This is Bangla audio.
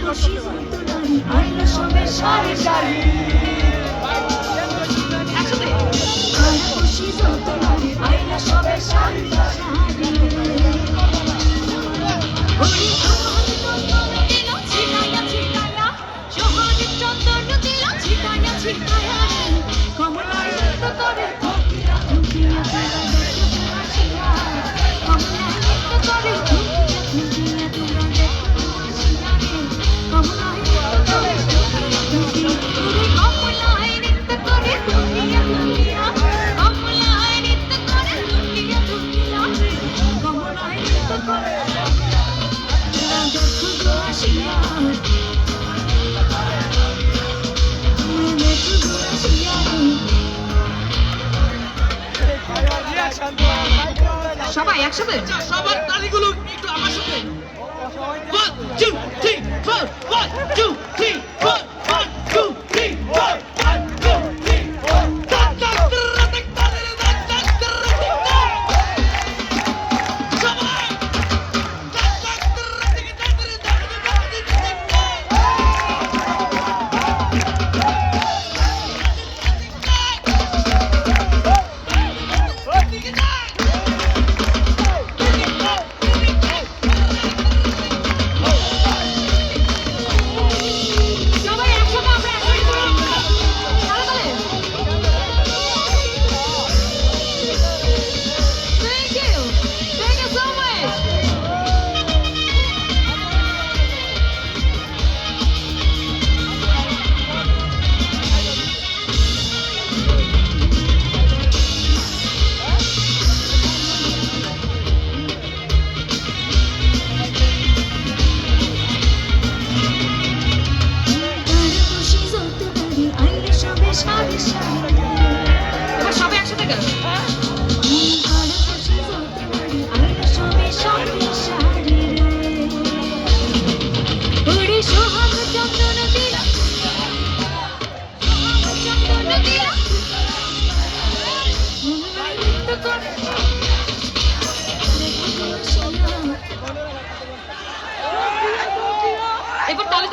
খুশি হইতো নারী আইলো সবে সারি। সবাই একসাথে? সবার তালিগুলো একটু আমার সাথে।